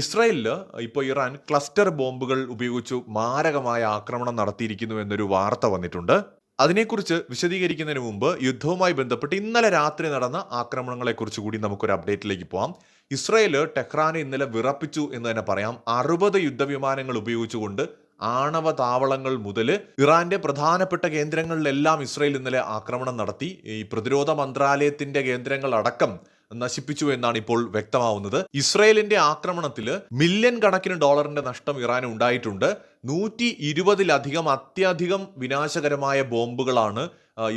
ഇസ്രായേലിൽ ഇപ്പോൾ Iran cluster ബോംബുകൾ ഉപയോഗിച്ച് മാരകമായ ആക്രമണം നടത്തിയിരിക്കുന്നു എന്നൊരു വാർത്ത വന്നിട്ടുണ്ട്. അതിനെക്കുറിച്ച് വിശദീകരിക്കുന്നതിന് മുമ്പ് യുദ്ധവുമായി ബന്ധപ്പെട്ട് ഇന്നലെ രാത്രി നടന്ന ആക്രമണങ്ങളെക്കുറിച്ച് കൂടി നമുക്കൊരു അപ്ഡേറ്റിലേക്ക് പോകാം ഇസ്രായേൽ ടെഹ്റാനെ ഇന്നലെ വിറപ്പിച്ചു എന്ന് തന്നെ പറയാം. അറുപത് യുദ്ധവിമാനങ്ങൾ ഉപയോഗിച്ചുകൊണ്ട് ആണവ താവളങ്ങൾ മുതൽ ഇറാന്റെ പ്രധാനപ്പെട്ട കേന്ദ്രങ്ങളിലെല്ലാം ഇസ്രായേൽ ഇന്നലെ ആക്രമണം നടത്തി. ഈ പ്രതിരോധ മന്ത്രാലയത്തിന്റെ കേന്ദ്രങ്ങൾ അടക്കം നശിപ്പിച്ചു എന്നാണ് ഇപ്പോൾ വ്യക്തമാവുന്നത്. ഇസ്രയേലിന്റെ ആക്രമണത്തിൽ മില്യൺ കണക്കിന് ഡോളറിന്റെ നഷ്ടം ഇറാൻ ഉണ്ടായിട്ടുണ്ട്. നൂറ്റി ഇരുപതിലധികം അത്യധികം വിനാശകരമായ ബോംബുകളാണ്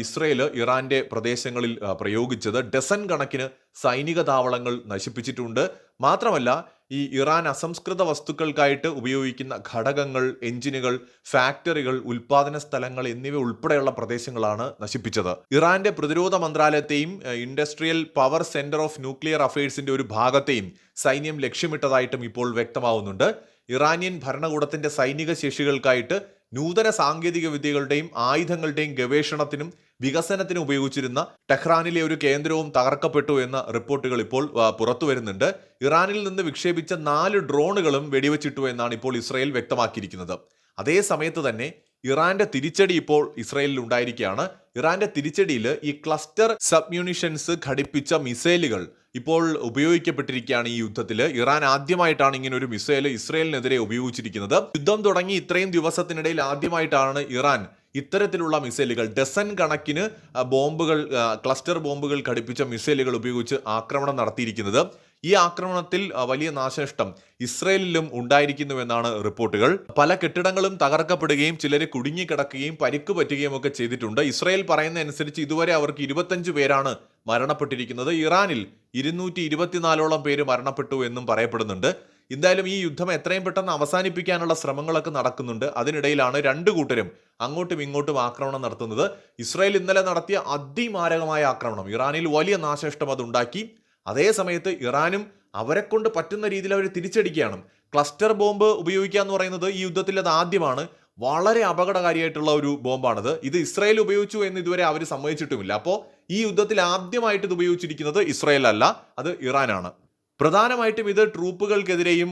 ഇസ്രയേൽ ഇറാന്റെ പ്രദേശങ്ങളിൽ പ്രയോഗിച്ചത് ഡസൻ കണക്കിന് സൈനിക താവളങ്ങൾ നശിപ്പിച്ചിട്ടുണ്ട്. മാത്രമല്ല ഈ ഇറാൻ അസംസ്കൃത വസ്തുക്കൾക്കായിട്ട് ഉപയോഗിക്കുന്ന ഘടകങ്ങൾ എഞ്ചിനുകൾ ഫാക്ടറികൾ ഉൽപാദന സ്ഥലങ്ങൾ എന്നിവ ഉൾപ്പെടെയുള്ള പ്രദേശങ്ങളാണ് നശിപ്പിച്ചത്. ഇറാന്റെ പ്രതിരോധ മന്ത്രാലയത്തെയും industrial power centre of nuclear അഫയേഴ്സിന്റെ ഒരു ഭാഗത്തെയും സൈന്യം ലക്ഷ്യമിട്ടതായിട്ടും ഇപ്പോൾ വ്യക്തമാവുന്നുണ്ട്. ഇറാനിയൻ ഭരണകൂടത്തിന്റെ സൈനിക ശേഷികൾക്കായിട്ട് നൂതന സാങ്കേതിക വിദ്യകളുടെയും ആയുധങ്ങളുടെയും ഗവേഷണത്തിനും വികസനത്തിനും ഉപയോഗിച്ചിരുന്ന ടെഹ്റാനിലെ ഒരു കേന്ദ്രവും തകർക്കപ്പെട്ടു എന്ന റിപ്പോർട്ടുകൾ ഇപ്പോൾ പുറത്തു വരുന്നുണ്ട്. ഇറാനിൽ നിന്ന് വിക്ഷേപിച്ച നാല് ഡ്രോണുകളും വെടിവെച്ചിട്ടു എന്നാണ് ഇപ്പോൾ ഇസ്രയേൽ വ്യക്തമാക്കിയിരിക്കുന്നത്. അതേ സമയത്ത് തന്നെ ഇറാന്റെ തിരിച്ചടി ഇപ്പോൾ ഇസ്രയേലിൽ ഉണ്ടായിരിക്കുകയാണ്. ഇറാന്റെ തിരിച്ചടിയിൽ ഈ ക്ലസ്റ്റർ സബ്മ്യൂണിഷൻസ് ഘടിപ്പിച്ച മിസൈലുകൾ ഇപ്പോൾ ഉപയോഗിക്കപ്പെട്ടിരിക്കുകയാണ് ഈ യുദ്ധത്തിൽ ഇറാൻ ആദ്യമായിട്ടാണ് ഇങ്ങനെ ഒരു മിസൈൽ ഇസ്രയേലിനെതിരെ ഉപയോഗിച്ചിരിക്കുന്നത്. യുദ്ധം തുടങ്ങി ഇത്രയും ദിവസത്തിനിടയിൽ ആദ്യമായിട്ടാണ് ഇറാൻ ഇത്തരത്തിലുള്ള മിസൈലുകൾ ഡസൻ കണക്കിന് ബോംബുകൾ ക്ലസ്റ്റർ ബോംബുകൾ ഘടിപ്പിച്ച മിസൈലുകൾ ഉപയോഗിച്ച് ആക്രമണം നടത്തിയിരിക്കുന്നത്. ഈ ആക്രമണത്തിൽ വലിയ നാശനഷ്ടം ഇസ്രയേലിലും ഉണ്ടായിരിക്കുന്നുവെന്നാണ് റിപ്പോർട്ടുകൾ. പല കെട്ടിടങ്ങളും തകർക്കപ്പെടുകയും ചിലർ കുടുങ്ങിക്കിടക്കുകയും പരിക്ക് പറ്റുകയും ഒക്കെ ചെയ്തിട്ടുണ്ട്. ഇസ്രയേൽ പറയുന്ന അനുസരിച്ച് ഇതുവരെ അവർക്ക് ഇരുപത്തഞ്ച് പേരാണ് മരണപ്പെട്ടിരിക്കുന്നത്. ഇറാനിൽ ഇരുന്നൂറ്റി ഇരുപത്തിനാലോളം പേര് മരണപ്പെട്ടു എന്നും പറയപ്പെടുന്നുണ്ട്. എന്തായാലും ഈ യുദ്ധം എത്രയും പെട്ടെന്ന് അവസാനിപ്പിക്കാനുള്ള ശ്രമങ്ങളൊക്കെ നടക്കുന്നുണ്ട്. അതിനിടയിലാണ് രണ്ട് കൂട്ടരും അങ്ങോട്ടും ഇങ്ങോട്ടും ആക്രമണം നടത്തുന്നത്. ഇസ്രായേൽ ഇന്നലെ നടത്തിയ അതിമാരകമായ ആക്രമണം. ഇറാനിൽ വലിയ നാശനഷ്ടം അതുണ്ടാക്കി. അതേ സമയത്ത് ഇറാനും അവരെ കൊണ്ട് പറ്റുന്ന രീതിയിൽ അവർ തിരിച്ചടിക്കുകയാണ്. ക്ലസ്റ്റർ ബോംബ് ഉപയോഗിക്കുക എന്ന് പറയുന്നത് ഈ യുദ്ധത്തിൽ അത് ആദ്യമാണ്. വളരെ അപകടകാരിയായിട്ടുള്ള ഒരു ബോംബാണത്. ഇത് ഇസ്രായേൽ ഉപയോഗിച്ചു എന്ന് ഇതുവരെ അവർ സമ്മതിച്ചിട്ടുമില്ല. അപ്പോൾ ഈ യുദ്ധത്തിൽ ആദ്യമായിട്ട് ഇത് ഉപയോഗിച്ചിരിക്കുന്നത് ഇസ്രായേൽ അല്ല അത് ഇറാനാണ്. പ്രധാനമായിട്ടും ഇത് ട്രൂപ്പുകൾക്കെതിരെയും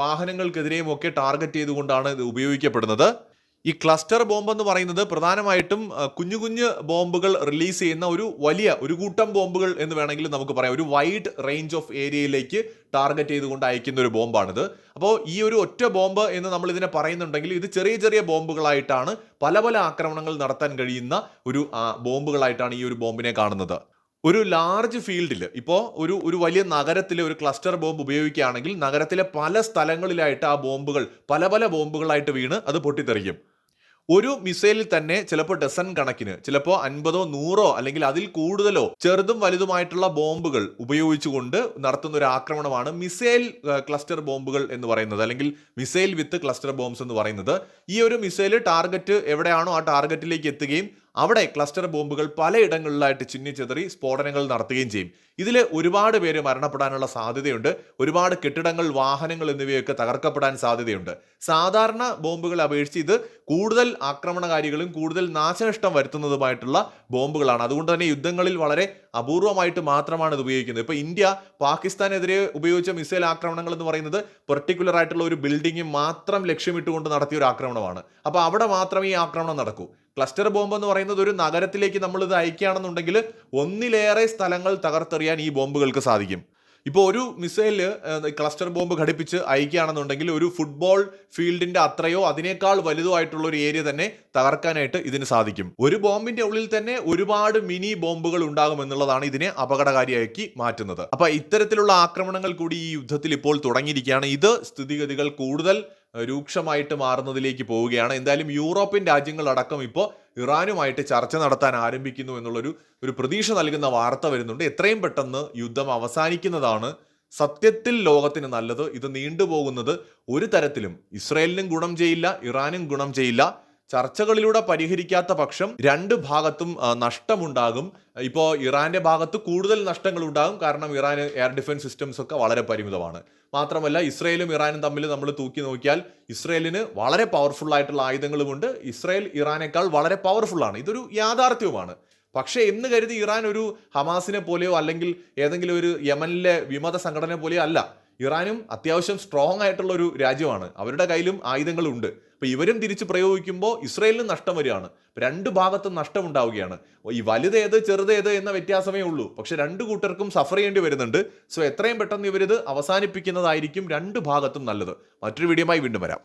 വാഹനങ്ങൾക്കെതിരെയും ഒക്കെ ടാർഗറ്റ് ചെയ്തുകൊണ്ടാണ് ഇത് ഉപയോഗിക്കപ്പെടുന്നത്. ഈ ക്ലസ്റ്റർ ബോംബ് എന്ന് പറയുന്നത് പ്രധാനമായിട്ടും കുഞ്ഞു കുഞ്ഞു ബോംബുകൾ റിലീസ് ചെയ്യുന്ന ഒരു വലിയ ഒരു കൂട്ടം ബോംബുകൾ എന്ന് വേണമെങ്കിൽ നമുക്ക് പറയാം. ഒരു വൈഡ് റേഞ്ച് ഓഫ് ഏരിയയിലേക്ക് ടാർഗറ്റ് ചെയ്തുകൊണ്ട് അയക്കുന്ന ഒരു ബോംബാണിത്. അപ്പോൾ ഈ ഒരു ഒറ്റ ബോംബ് എന്ന് നമ്മൾ ഇതിനെ പറയുന്നുണ്ടെങ്കിൽ ഇത് ചെറിയ ചെറിയ ബോംബുകളായിട്ടാണ് പല പല ആക്രമണങ്ങൾ നടത്താൻ കഴിയുന്ന ഒരു ബോംബുകളായിട്ടാണ് ഈ ഒരു ബോംബിനെ കാണുന്നത്. ഒരു ലാർജ് ഫീൽഡിൽ ഇപ്പോൾ ഒരു ഒരു വലിയ നഗരത്തിലെ ഒരു ക്ലസ്റ്റർ ബോംബ് ഉപയോഗിക്കുകയാണെങ്കിൽ നഗരത്തിലെ പല സ്ഥലങ്ങളിലായിട്ട് ആ ബോംബുകൾ പല പല ബോംബുകളായിട്ട് വീണ് അത് പൊട്ടിത്തെറിക്കും. ഒരു മിസൈലിൽ തന്നെ ചിലപ്പോൾ ഡസൺ കണക്കിന് ചിലപ്പോൾ അൻപതോ നൂറോ അല്ലെങ്കിൽ അതിൽ കൂടുതലോ ചെറുതും വലുതുമായിട്ടുള്ള ബോംബുകൾ ഉപയോഗിച്ചുകൊണ്ട് നടത്തുന്ന ഒരു ആക്രമണമാണ് മിസൈൽ ക്ലസ്റ്റർ ബോംബുകൾ എന്ന് പറയുന്നത്. അല്ലെങ്കിൽ മിസൈൽ വിത്ത് ക്ലസ്റ്റർ ബോംബ്സ് എന്ന് പറയുന്നത്. ഈ ഒരു മിസൈൽ ടാർഗറ്റ് എവിടെയാണോ ആ ടാർഗറ്റിലേക്ക് എത്തുകയും അവിടെ ക്ലസ്റ്റർ ബോംബുകൾ പലയിടങ്ങളിലായിട്ട് ചിന്നിച്ചെതറി സ്ഫോടനങ്ങൾ നടത്തുകയും ചെയ്യും. ഇതിൽ ഒരുപാട് പേര് മരണപ്പെടാനുള്ള സാധ്യതയുണ്ട്. ഒരുപാട് കെട്ടിടങ്ങൾ വാഹനങ്ങൾ എന്നിവയൊക്കെ തകർക്കപ്പെടാൻ സാധ്യതയുണ്ട്. സാധാരണ ബോംബുകളെ അപേക്ഷിച്ച് ഇത് കൂടുതൽ ആക്രമണകാരികളും കൂടുതൽ നാശനഷ്ടം വരുത്തുന്നതുമായിട്ടുള്ള ബോംബുകളാണ്. അതുകൊണ്ട് തന്നെ യുദ്ധങ്ങളിൽ വളരെ അപൂർവമായിട്ട് മാത്രമാണ് ഇത് ഉപയോഗിക്കുന്നത്. ഇപ്പോൾ ഇന്ത്യ പാകിസ്ഥാനെതിരെ ഉപയോഗിച്ച മിസൈൽ ആക്രമണങ്ങൾ എന്ന് പറയുന്നത് പെർട്ടിക്കുലർ ആയിട്ടുള്ള ഒരു ബിൽഡിംഗ് മാത്രം ലക്ഷ്യമിട്ടുകൊണ്ട് നടത്തിയ ഒരു ആക്രമണമാണ്. അപ്പോൾ അവിടെ മാത്രം ഈ ആക്രമണം നടക്കൂ. ക്ലസ്റ്റർ ബോംബ് എന്ന് പറയുന്നത് ഒരു നഗരത്തിലേക്ക് നമ്മൾ ഇത് അയക്കുകയാണെന്നുണ്ടെങ്കിൽ ഒന്നിലേറെ സ്ഥലങ്ങൾ തകർത്തെറിയാൻ ഈ ബോംബുകൾക്ക് സാധിക്കും. ഇപ്പോൾ ഒരു മിസൈൽ ക്ലസ്റ്റർ ബോംബ് ഘടിപ്പിച്ച് അയക്കുകയാണെന്നുണ്ടെങ്കിൽ ഒരു ഫുട്ബോൾ ഫീൽഡിന്റെ അത്രയോ അതിനേക്കാൾ വലുതോ ആയിട്ടുള്ള ഒരു ഏരിയ തന്നെ തകർക്കാനായിട്ട് ഇതിന് സാധിക്കും. ഒരു ബോംബിന്റെ ഉള്ളിൽ തന്നെ ഒരുപാട് മിനി ബോംബുകൾ ഉണ്ടാകും എന്നുള്ളതാണ് ഇതിനെ അപകടകാരിയാക്കി മാറ്റുന്നത്. അപ്പൊ ഇത്തരത്തിലുള്ള ആക്രമണങ്ങൾ കൂടി ഈ യുദ്ധത്തിൽ ഇപ്പോൾ തുടങ്ങിയിരിക്കുകയാണ്. ഇത് സ്ഥിതിഗതികൾ കൂടുതൽ രൂക്ഷമായിട്ട് മാറുന്നതിലേക്ക് പോവുകയാണ്. എന്തായാലും യൂറോപ്യൻ രാജ്യങ്ങളടക്കം ഇപ്പോൾ ഇറാനുമായിട്ട് ചർച്ച നടത്താൻ ആരംഭിക്കുന്നു എന്നുള്ളൊരു ഒരു പ്രതീക്ഷ നൽകുന്ന വാർത്ത വരുന്നുണ്ട്. എത്രയും പെട്ടെന്ന് യുദ്ധം അവസാനിക്കുന്നതാണ് സത്യത്തിൽ ലോകത്തിന് നല്ലത്. ഇത് നീണ്ടുപോകുന്നത് ഒരു തരത്തിലും ഇസ്രയേലിനും ഗുണം ചെയ്യില്ല ഇറാനും ഗുണം ചെയ്യില്ല. ചർച്ചകളിലൂടെ പരിഹരിക്കാത്ത പക്ഷം രണ്ട് ഭാഗത്തും നഷ്ടമുണ്ടാകും. ഇപ്പോൾ ഇറാന്റെ ഭാഗത്ത് കൂടുതൽ നഷ്ടങ്ങൾ ഉണ്ടാകും കാരണം ഇറാൻ എയർ ഡിഫൻസ് സിസ്റ്റംസ് ഒക്കെ വളരെ പരിമിതമാണ്. മാത്രമല്ല ഇസ്രയേലും ഇറാനും തമ്മിൽ നമ്മൾ തൂക്കി നോക്കിയാൽ ഇസ്രയേലിന് വളരെ പവർഫുൾ ആയിട്ടുള്ള ആയുധങ്ങളുമുണ്ട്. ഇസ്രയേൽ ഇറാനേക്കാൾ വളരെ പവർഫുൾ ആണ്. ഇതൊരു യാഥാർത്ഥ്യവുമാണ്. പക്ഷേ എന്ന് കരുതി ഇറാൻ ഒരു ഹമാസിനെ പോലെയോ അല്ലെങ്കിൽ ഏതെങ്കിലും ഒരു യമനിലെ വിമത സംഘടന പോലെയോ അല്ല. ഇറാനും അത്യാവശ്യം സ്ട്രോങ് ആയിട്ടുള്ള ഒരു രാജ്യമാണ്. അവരുടെ കയ്യിലും ആയുധങ്ങളുണ്ട്. അപ്പോൾ ഇവരും തിരിച്ച് പ്രയോഗിക്കുമ്പോൾ ഇസ്രയേലിന് നഷ്ടം വരികയാണ്. രണ്ട് ഭാഗത്തും നഷ്ടം ഉണ്ടാവുകയാണ്. ഈ വലുതേത് ചെറുതേത് എന്ന വ്യത്യാസമേ ഉള്ളൂ. പക്ഷെ രണ്ട് കൂട്ടർക്കും സഫർ ചെയ്യേണ്ടി വരുന്നുണ്ട്. സോ എത്രയും പെട്ടെന്ന് ഇവരിത് അവസാനിപ്പിക്കുന്നതായിരിക്കും രണ്ട് ഭാഗത്തും നല്ലത്. മറ്റൊരു വീഡിയോമായി വീണ്ടും വരാം.